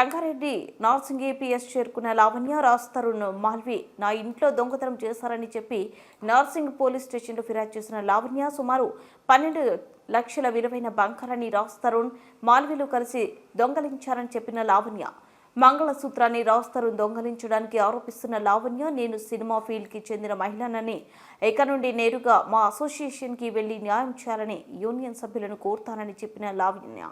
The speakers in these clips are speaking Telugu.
రంగారెడ్డి నార్సింగ్ ఏపీఎస్ చేరుకున్న లావణ్య రాస్తరుణ్ మాల్వి నా ఇంట్లో దొంగతనం చేశారని చెప్పి నార్సింగ్ పోలీస్ స్టేషన్లో ఫిర్యాదు చేసిన లావణ్య సుమారు పన్నెండు లక్షల విలువైన బంగారాన్ని రాస్తరుణ్ మాల్వీలు కలిసి దొంగలించారని చెప్పిన లావణ్య. మంగళసూత్రాన్ని రాస్తరుణ్ దొంగలించడానికి ఆరోపిస్తున్న లావణ్య నేను సినిమా ఫీల్డ్కి చెందిన మహిళనని ఇక నుండి నేరుగా మా అసోసియేషన్కి వెళ్ళి న్యాయం చేయాలని యూనియన్ సభ్యులను కోరుతానని చెప్పిన లావణ్య.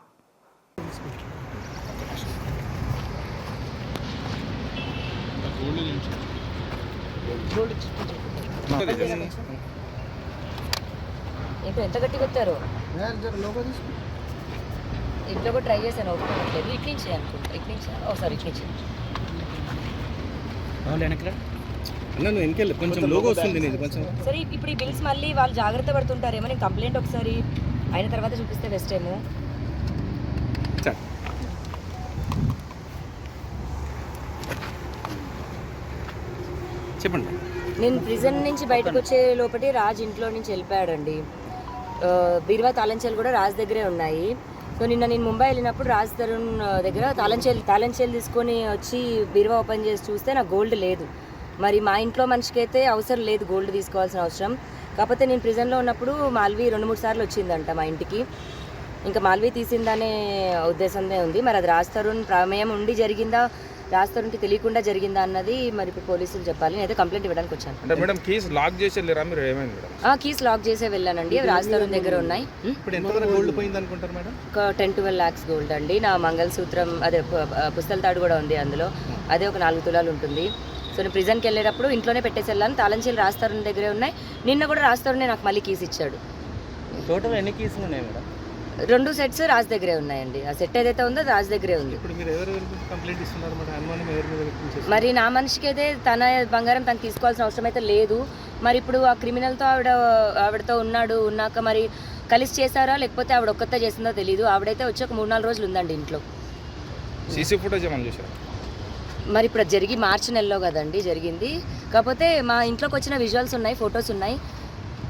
ఏంటో ఎంత గట్టి కొట్టారు? ఇంట్లో కూడా ట్రై చేశాను ఒప్పుకోవట్లేదు ఇటు నుంచి అనుకుంటా. ఇటు నుంచి. ఓ సారీ ఇటు నుంచి. అన్న నువ్వు వెనకెళ్ళి కొంచెం లోగో వస్తుంది నీది కొంచెం. సరే ఇప్పుడు ఈ బిల్స్ మళ్ళీ వాళ్ళు జాగ్రత్త పడుతుంటారేమో. నేను కంప్లైంట్ ఒకసారి అయిన తర్వాత చూపిస్తే బెస్ట్ ఏమో చెప్పండి. నేను ప్రిజన్ నుంచి బయటకు వచ్చే లోపటి రాజ్ ఇంట్లో నుంచి వెళ్ళిపోయాడండి. బీరువా తాళంచేలు కూడా రాజ్ దగ్గరే ఉన్నాయి. సో నిన్న నేను ముంబై వెళ్ళినప్పుడు రాజ్ తరుణ్ దగ్గర తాళంచేలు తాళంచేలు తీసుకొని వచ్చి బీరువా ఓపెన్ చేసి చూస్తే నాకు గోల్డ్ లేదు. మరి మా ఇంట్లో మనిషికి అయితే అవసరం లేదు గోల్డ్ తీసుకోవాల్సిన అవసరం. కాకపోతే నేను ప్రిజన్లో ఉన్నప్పుడు మాల్వి రెండు మూడు సార్లు వచ్చిందంట మా ఇంటికి. ఇంకా మాల్వి తీసిందనే ఉద్దేశమే ఉంది. మరి అది రాజ్ తరుణ్ ప్రమేయం ఉండి జరిగిందా? రాజ్ తరుణ్కి తెలియకుండా జరిగిందా అన్నది మరి ఇప్పుడు పోలీసులు చెప్పాలి. నేనైతే కంప్లైంట్ ఇవ్వడానికి వచ్చాను. అంటే మేడం కీస్ లాక్ చేసి వెళ్ళారా? మీరు ఏమైంది మేడం? ఆ కీస్ లాక్ చేసే వెళ్ళానండి. అవి రాజ్ తరుణ్ దగ్గర ఉన్నాయి? ఇప్పుడు ఎంత గోల్డ్ పోయింది అనుకుంటారు మేడం? ఒక టెన్ ట్వెల్వ్ ల్యాక్స్ గోల్డ్ అండి. నా మంగళసూత్రం అదే పుస్తల తాడు కూడా ఉంది అందులో. అదే ఒక నాలుగు తులాలు ఉంటుంది. సో నేను ప్రిజన్కి వెళ్ళేటప్పుడు ఇంట్లోనే పెట్టేసి వెళ్ళాను. తాళంచీలు రాజ్ తరుణ్ దగ్గరే ఉన్నాయి. నిన్న కూడా రాజ్ తరుణే నాకు మళ్ళీ కీస్ ఇచ్చాడు. టోటల్ ఎన్ని కేసులు ఉన్నాయి మేడం? రెండు సెట్స్ రాజ్ దగ్గరే ఉన్నాయండి. ఆ సెట్ ఏదైతే ఉందో రాజ్ దగ్గరే ఉంది. ఇప్పుడు మీరు నా మనిషికి అయితే తన బంగారం తను తీసుకోవాల్సిన అవసరం అయితే లేదు. మరి ఇప్పుడు ఆ క్రిమినల్తో ఆవిడ ఆవిడతో ఉన్నాడు ఉన్నాక మరి కలిసి చేశారా? లేకపోతే ఆవిడ ఒక్కతే చేసిందో తెలియదు ఆవిడైతే వచ్చి ఒక మూడు నాలుగు రోజులు ఉందండి ఇంట్లో. సీసీ ఫుటేజ్ ఏమన్నా చూసారా మరి ఇప్పుడు అది జరిగి మార్చి నెలలో కదండి జరిగింది. కాకపోతే మా ఇంట్లోకి వచ్చిన విజువల్స్ ఉన్నాయి ఫొటోస్ ఉన్నాయి.